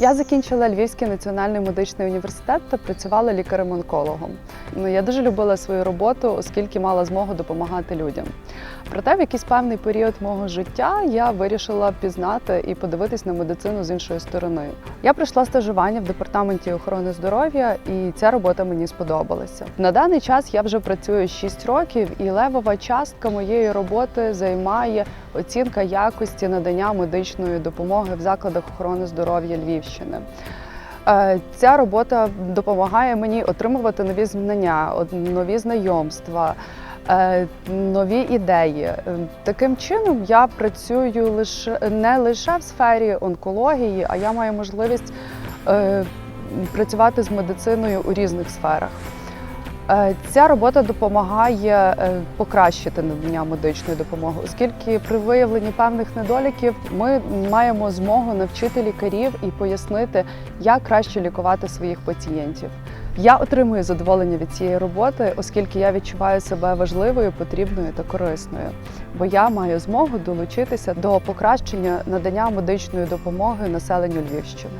Я закінчила Львівський національний медичний університет та працювала лікарем-онкологом. Ну, я дуже любила свою роботу, оскільки мала змогу допомагати людям. Проте в якийсь певний період мого життя я вирішила пізнати і подивитись на медицину з іншої сторони. Я пройшла стажування в департаменті охорони здоров'я, і ця робота мені сподобалася. На даний час я вже працюю 6 років, і левова частка моєї роботи займає оцінка якості надання медичної допомоги в закладах охорони здоров'я Львівщини. Е, Ця робота допомагає мені отримувати нові знання, нові знайомства, е, нові ідеї. Е, Таким чином я працюю лише не лише в сфері онкології, а я маю можливість працювати з медициною у різних сферах. Е, Ця робота допомагає е, покращити надання медичної допомоги, оскільки при виявленні певних недоліків ми маємо змогу навчити лікарів і пояснити, як краще лікувати своїх пацієнтів. Я отримую задоволення від цієї роботи, оскільки я відчуваю себе важливою, потрібною та корисною, бо я маю змогу долучитися до покращення надання медичної допомоги населенню Львівщини.